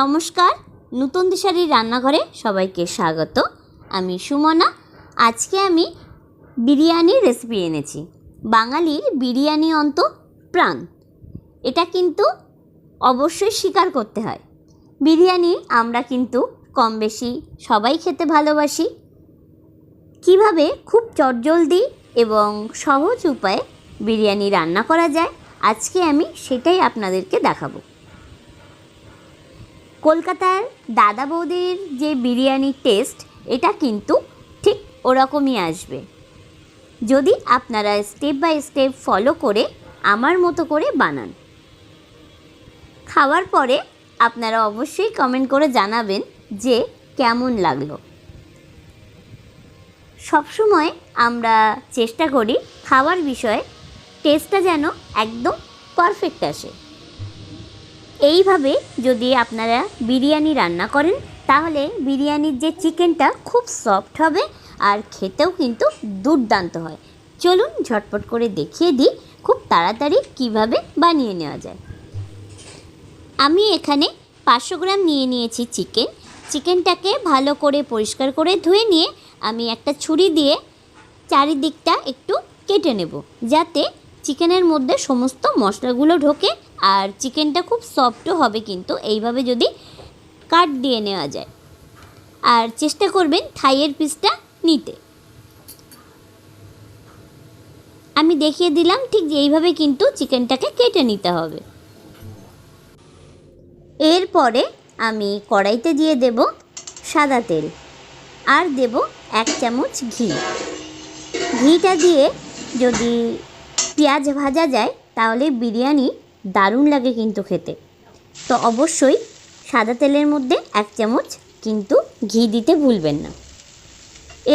নমস্কার, নতুন দিশারির রান্নাঘরে সবাইকে স্বাগত। আমি সুমনা, আজকে আমি বিরিয়ানির রেসিপি এনেছি। বাঙালির বিরিয়ানি অন্ত প্রাণ। এটা কিন্তু অবশ্যই স্বীকার করতে হয়। বিরিয়ানি আমরা কিন্তু কম বেশি সবাই খেতে ভালোবাসি। কীভাবে খুব চটজলদি এবং সহজ উপায়ে বিরিয়ানি রান্না করা যায়, আজকে আমি সেটাই আপনাদেরকে দেখাবো। কলকাতার দাদা বৌদির যে বিরিয়ানির টেস্ট এটা কিন্তু ঠিক ওরকমই আসবে। যদি আপনারা স্টেপ বাই স্টেপ ফলো করে আমার মতো করে বানান। খাওয়ার পরে আপনারা অবশ্যই কমেন্ট করে জানাবেন যে কেমন লাগল। সবসময় আমরা চেষ্টা করি খাওয়ার বিষয়ে টেস্টটা যেন একদম পারফেক্ট আসে। এইভাবে যদি আপনারা বিরিয়ানি রান্না করেন, তাহলে বিরিয়ানির যে চিকেনটা খুব সফট হবে আর খেতেও কিন্তু দুর্দান্ত হয়। চলুন ঝটপট করে দেখিয়ে দিই খুব তাড়াতাড়ি কীভাবে বানিয়ে নেওয়া যায়। আমি এখানে পাঁচশো গ্রাম নিয়ে নিয়েছি চিকেন। চিকেনটাকে ভালো করে পরিষ্কার করে ধুয়ে নিয়ে আমি একটা ছুরি দিয়ে চারিদিকটা একটু কেটে নেব, যাতে চিকেনের মধ্যে সমস্ত মশলাগুলো ঢোকে আর চিকেনটা খুব সফটও হবে কিন্তু, এইভাবে যদি কাট দিয়ে নেওয়া যায়। আর চেষ্টা করবেন থাইয়ের পিসটা নিতে। আমি দেখিয়ে দিলাম ঠিক এইভাবে কিন্তু চিকেনটাকে কেটে নিতে হবে। এরপরে আমি কড়াইতে দিয়ে দেব সাদা তেল। আর দেব এক চামচ ঘি। ঘিটা দিয়ে যদি পেঁয়াজ ভাজা যায়, তাহলে বিরিয়ানি দারুণ লাগে কিন্তু খেতে। তো অবশ্যই সাদা তেলের মধ্যে এক চামচ কিন্তু ঘি দিতে ভুলবেন না।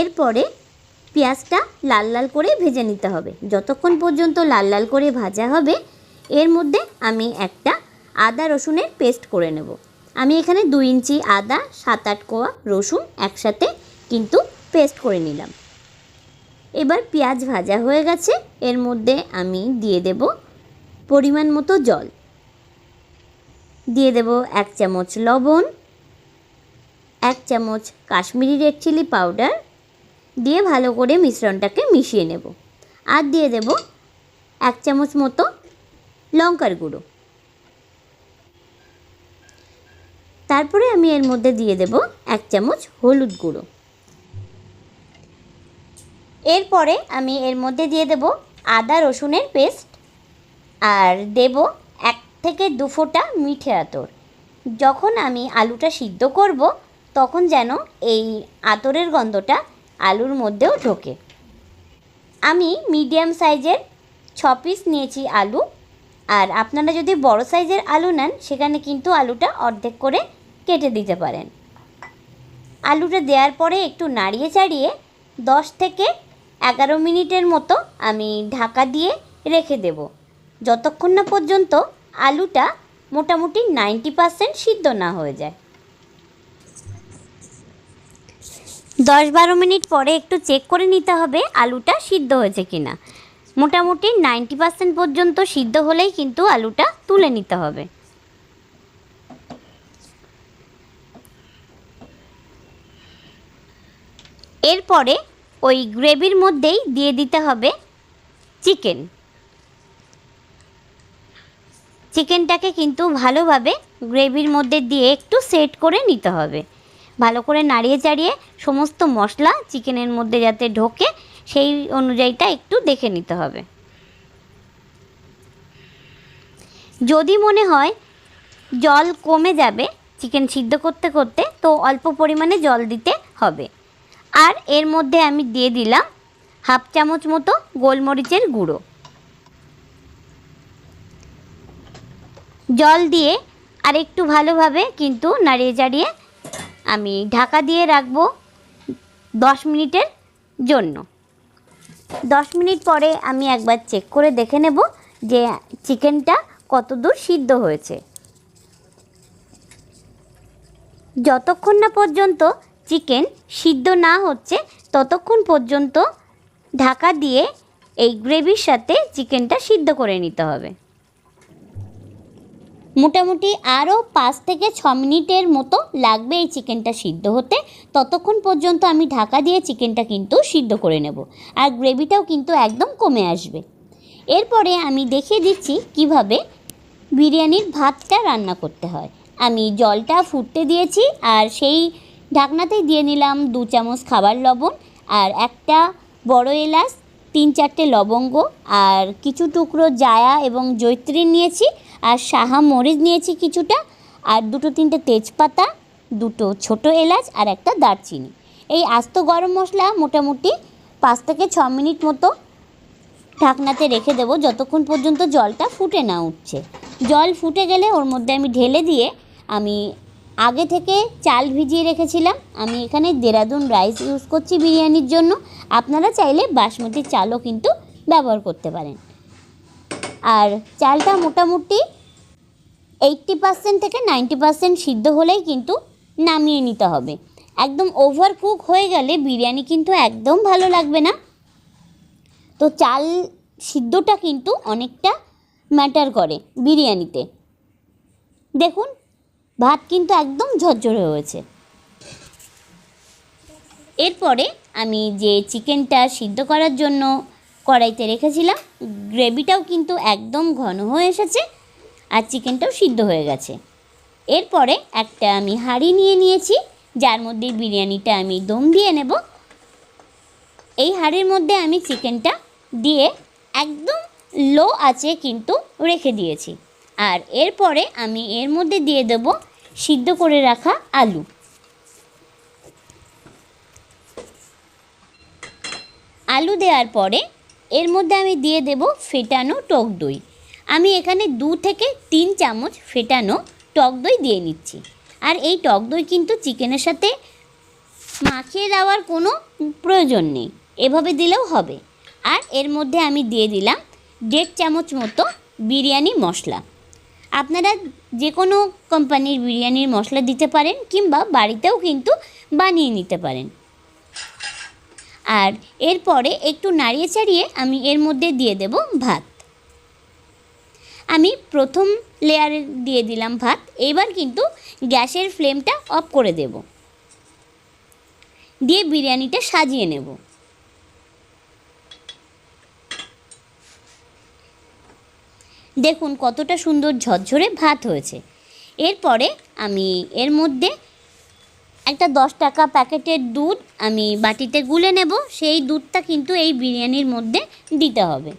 এরপরে পেঁয়াজটা লাল লাল করে ভেজে নিতে হবে। যতক্ষণ পর্যন্ত লাল লাল করে ভাজা হবে, এর মধ্যে আমি একটা আদা রসুনের পেস্ট করে নেব। আমি এখানে দুই ইঞ্চি আদা, সাত আট কোয়া রসুন একসাথে কিন্তু পেস্ট করে নিলাম। এবার পেঁয়াজ ভাজা হয়ে গেছে, এর মধ্যে আমি দিয়ে দেব পরিমাণ মতো জল। দিয়ে দেব এক চামচ লবণ, এক চামচ কাশ্মীরি রেড চিলি পাউডার, দিয়ে ভালো করে মিশ্রণটাকে মিশিয়ে নেব। আর দিয়ে দেব এক চামচ মতো লঙ্কার গুঁড়ো। তারপরে আমি এর মধ্যে দিয়ে দেব এক চামচ হলুদ গুঁড়ো। এরপরে আমি এর মধ্যে দিয়ে দেব আদা রসুনের পেস্ট আর দেব এক থেকে দু ফোঁটা মিঠে আতর। যখন আমি আলুটা সিদ্ধ করব, তখন যেন এই আতরের গন্ধটা আলুর মধ্যেও ঢোকে। আমি মিডিয়াম সাইজের ছ পিস নিয়েছি আলু। আর আপনারা যদি বড় সাইজের আলু নেন, সেখানে কিন্তু আলুটা অর্ধেক করে কেটে দিতে পারেন। আলুটা দেওয়ার পরে একটু নাড়িয়ে চাড়িয়ে দশ থেকে এগারো মিনিটের মতো আমি ঢাকা দিয়ে রেখে দেব। যতক্ষণ না পর্যন্ত আলুটা মোটামুটি নাইনটি পারসেন্ট সিদ্ধ না হয়ে যায়। দশ বারো মিনিট পরে একটু চেক করে নিতে হবে আলুটা সিদ্ধ হয়েছে কিনা। মোটামুটি নাইনটি পার্সেন্ট পর্যন্ত সিদ্ধ হলেই কিন্তু আলুটা তুলে নিতে হবে। এরপরে ওই গ্রেভির মধ্যেই দিয়ে দিতে হবে চিকেন। চিকেনটাকে কিন্তু ভালোভাবে গ্রেভির মধ্যে দিয়ে একটু সেট করে নিতে হবে। ভালো করে নাড়িয়ে চাড়িয়ে সমস্ত মশলা চিকেনের মধ্যে যাতে ঢোকে, সেই অনুযায়ীটা একটু দেখে নিতে হবে। যদি মনে হয় জল কমে যাবে চিকেন সিদ্ধ করতে করতে, তো অল্প পরিমাণে জল দিতে হবে। আর এর মধ্যে আমি দিয়ে দিলাম হাফ চামচ মতো গোলমরিচের গুঁড়ো। জল দিয়ে আর একটু ভালোভাবে কিন্তু নাড়িয়ে চাড়িয়ে আমি ঢাকা দিয়ে রাখব দশ মিনিটের জন্য। দশ মিনিট পরে আমি একবার চেক করে দেখে নেব যে চিকেনটা কতদূর সিদ্ধ হয়েছে। যতক্ষণ না পর্যন্ত চিকেন সিদ্ধ না হচ্ছে, ততক্ষণ পর্যন্ত ঢাকা দিয়ে এই গ্রেভির সাথে চিকেনটা সিদ্ধ করে নিতে হবে। মোটামুটি আরও পাঁচ থেকে ছ মিনিটের মতো লাগবে এই চিকেনটা সিদ্ধ হতে। ততক্ষণ পর্যন্ত আমি ঢাকা দিয়ে চিকেনটা কিন্তু সিদ্ধ করে নেব। আর গ্রেভিটাও কিন্তু একদম কমে আসবে। এরপরে আমি দেখিয়ে দিচ্ছি কীভাবে বিরিয়ানির ভাতটা রান্না করতে হয়। আমি জলটা ফুটতে দিয়েছি আর সেই ঢাকনাতেই দিয়ে নিলাম দু চামচ খাবার লবণ আর একটা বড় এলাচ, তিন চারটে লবঙ্গ আর কিছু টুকরো জায়া এবং জৈত্রী নিয়েছি। আর সাহা মরিচ নিয়েছি কিছুটা, আর দুটো তিনটে তেজপাতা, দুটো ছোট এলাচ আর একটা দারচিনি। এই আস্ত গরম মশলা মোটামুটি পাঁচ থেকে ছ মিনিট মতো ঢাকনাতে রেখে দেবো, যতক্ষণ পর্যন্ত জলটা ফুটে না উঠছে। জল ফুটে গেলে ওর মধ্যে আমি ঢেলে দিয়ে আমি আগে থেকে চাল ভিজিয়ে রেখেছিলাম। আমি এখানে দেরাদুন রাইস ইউজ করছি বিরিয়ানির জন্য। আপনারা চাইলে বাসমতি চালও কিন্তু ব্যবহার করতে পারেন। আর চালটা মোটামুটি এইট্টি পার্সেন্ট থেকে নাইনটি পার্সেন্ট সিদ্ধ হলেই কিন্তু নামিয়ে নিতে হবে। একদম ওভার কুক হয়ে গেলে বিরিয়ানি কিন্তু একদম ভালো লাগবে না। তো চাল সিদ্ধটা কিন্তু অনেকটা ম্যাটার করে বিরিয়ানিতে। দেখুন, ভাত কিন্তু একদম ঝরঝরে হয়েছে। এরপরে আমি যে চিকেনটা সিদ্ধ করার জন্য কড়াইতে রেখেছিলাম। গ্রেভিটাও কিন্তু একদম ঘন হয়ে এসেছে আর চিকেনটাও সিদ্ধ হয়ে গেছে। এরপরে একটা আমি হাঁড়ি নিয়ে নিয়েছি, যার মধ্যে বিরিয়ানিটা আমি দম দিয়ে নেব। এই হাঁড়ির মধ্যে আমি চিকেনটা দিয়ে একদম লো আছে কিন্তু রেখে দিয়েছি। আর এরপরে আমি এর মধ্যে দিয়ে দেব সিদ্ধ করে রাখা আলু। আলু দেওয়ার পরে এর মধ্যে আমি দিয়ে দেব ফেটানো টক দই। আমি এখানে দু থেকে তিন চামচ ফেটানো টক দই দিয়ে নিচ্ছি। আর এই টক দই কিন্তু চিকেনের সাথে মাখিয়ে দেওয়ার কোনো প্রয়োজন নেই। এভাবে দিলেও হবে। আর এর মধ্যে আমি দিয়ে দিলাম দেড় চামচ মতো বিরিয়ানি মশলা। আপনারা যে কোনো কোম্পানির বিরিয়ানির মশলা দিতে পারেন কিংবা বাড়িতেও কিন্তু বানিয়ে নিতে পারেন। আর এরপরে একটু নাড়িয়ে চাড়িয়ে আমি এর মধ্যে দিয়ে দেব ভাত। আমি প্রথম লেয়ারে দিয়ে দিলাম ভাত, এবার কিন্তু গ্যাসের ফ্লেমটা অফ করে দেব। দিয়ে বিরিয়ানিটা সাজিয়ে নেব। দেখুন কতটা সুন্দর ঝরঝরে ভাত হয়েছে। এরপরে আমি এর মধ্যে একটা দশ টাকা প্যাকেটের দুধ আমি বাটিতে গুলে নেব। সেই দুধটা কিন্তু এই বিরিয়ানির মধ্যে দিতে হবে।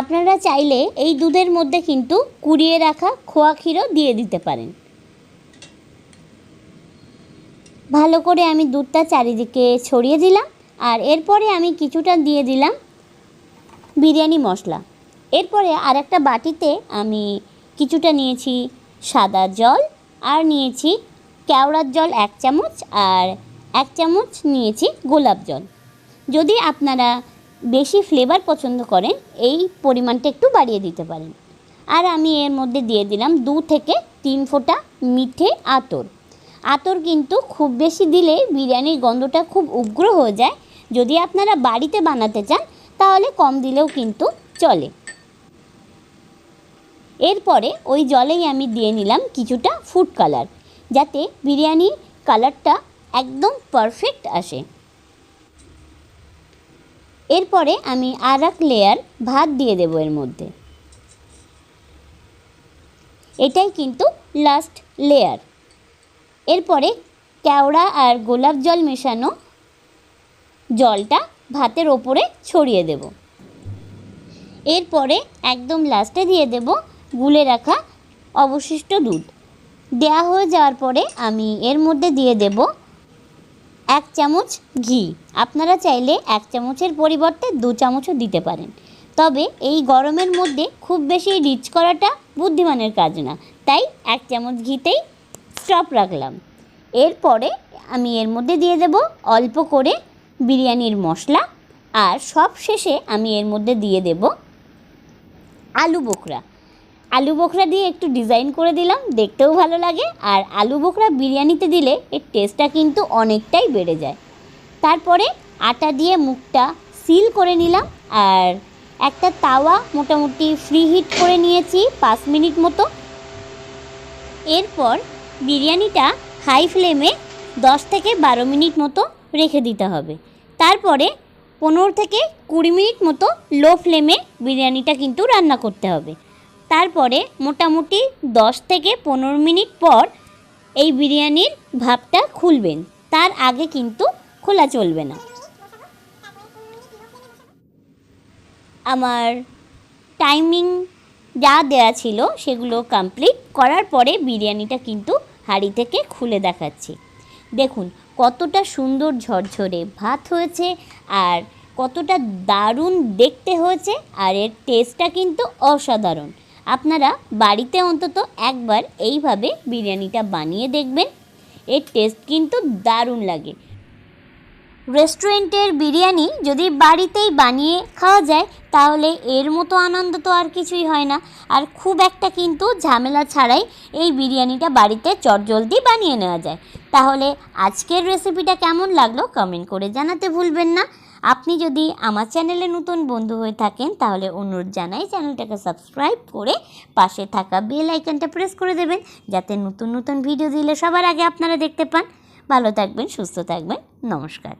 আপনারা চাইলে এই দুধের মধ্যে কিন্তু কুড়িয়ে রাখা খোয়া ক্ষীরও দিয়ে দিতে পারেন। ভালো করে আমি দুধটা চারিদিকে ছড়িয়ে দিলাম আর এরপরে আমি কিছুটা দিয়ে দিলাম বিরিয়ানি মশলা। এরপরে আর একটা বাটিতে আমি কিছুটা নিয়েছি সাদা জল আর নিয়েছি কেওড়ার জল এক চামচ আর এক চামচ নিয়েছি গোলাপ জল। যদি আপনারা বেশি ফ্লেভার পছন্দ করেন, এই পরিমাণটা একটু বাড়িয়ে দিতে পারেন। আর আমি এর মধ্যে দিয়ে দিলাম দু থেকে তিন ফোঁটা মিঠে আতর। আতর কিন্তু খুব বেশি দিলে বিরিয়ানির গন্ধটা খুব উগ্র হয়ে যায়। যদি আপনারা বাড়িতে বানাতে চান, তাহলে কম দিলেও কিন্তু চলে। এরপরে ওই জলেই আমি দিয়ে নিলাম কিছুটা ফুড কালার যাতে বিরিয়ানির কালারটা একদম পারফেক্ট আসে। এরপরে আমি আর এক লেয়ার ভাত দিয়ে দেবো এর মধ্যে। এটাই কিন্তু লাস্ট লেয়ার এরপরে কেওড়া আর গোলাপ জল মেশানো জলটা ভাতের ওপরে ছড়িয়ে দেব। এরপরে একদম লাস্টে দিয়ে দেব গুলে রাখা অবশিষ্ট দুধ। দেয়া হয়ে যাওয়ার পরে আমি এর মধ্যে দিয়ে দেব এক চামচ ঘি। আপনারা চাইলে এক চামচের পরিবর্তে দু চামচও দিতে পারেন। তবে এই গরমের মধ্যে খুব বেশি রিচ করাটা বুদ্ধিমানের কাজ না। তাই এক চামচ ঘিতেই স্টপ রাখলাম। এরপরে আমি এর মধ্যে দিয়ে দেব অল্প করে বিরিয়ানির মশলা। আর সব শেষে আমি এর মধ্যে দিয়ে দেব আলু বোখরা। আলু বোখরা দিয়ে একটু ডিজাইন করে দিলাম, দেখতেও ভালো লাগে। আর আলু বোখরা বিরিয়ানিতে দিলে এর টেস্টটা কিন্তু অনেকটাই বেড়ে যায়। তারপরে আটা দিয়ে মুখটা সিল করে নিলাম। আর একটা তাওয়া মোটামুটি ফ্রি হিট করে নিয়েছি পাঁচ মিনিট মতো। এরপর বিরিয়ানিটা হাই ফ্লেমে দশ থেকে বারো মিনিট মতো রেখে দিতে হবে। তারপরে পনেরো থেকে কুড়ি মিনিট মতো লো ফ্লেমে বিরিয়ানিটা কিন্তু রান্না করতে হবে। তারপরে মোটামুটি দশ থেকে পনেরো মিনিট পর এই বিরিয়ানির ভাপটা খুলবেন। তার আগে কিন্তু খোলা চলবে না। আমার টাইমিং যা দেয়া ছিল সেগুলো কমপ্লিট করার পরে বিরিয়ানিটা কিন্তু হাঁড়ি থেকে খুলে দেখাচ্ছি। দেখুন, কতটা সুন্দর ঝরঝরে ভাত হয়েছে আর কতটা দারুণ দেখতে হয়েছে আর এর টেস্টটা কিন্তু অসাধারণ। আপনারা বাড়িতে অন্তত একবার এইভাবে বিরিয়ানিটা বানিয়ে দেখবেন। এর টেস্ট কিন্তু দারুণ লাগে। রেস্টুরেন্টের বিরিয়ানি যদি বাড়িতেই বানিয়ে খাওয়া যায়, তাহলে এর মতো আনন্দ তো আর কিছুই হয় না। আর খুব একটা কিন্তু ঝামেলা ছাড়াই এই বিরিয়ানিটা বাড়িতে চটজলদি বানিয়ে নেওয়া যায়। তাহলে আজকের রেসিপিটা কেমন লাগল কমেন্ট করে জানাতে ভুলবেন না। আপনি যদি আমার চ্যানেলে নতুন বন্ধু হয়ে থাকেন, তাহলে অনুরোধ জানাই চ্যানেলটাকে সাবস্ক্রাইব করে পাশে থাকা বেল আইকনটা প্রেস করে দেবেন, যাতে নতুন নতুন ভিডিও দিলে সবার আগে আপনারা দেখতে পান। ভালো থাকবেন, সুস্থ থাকবেন, নমস্কার।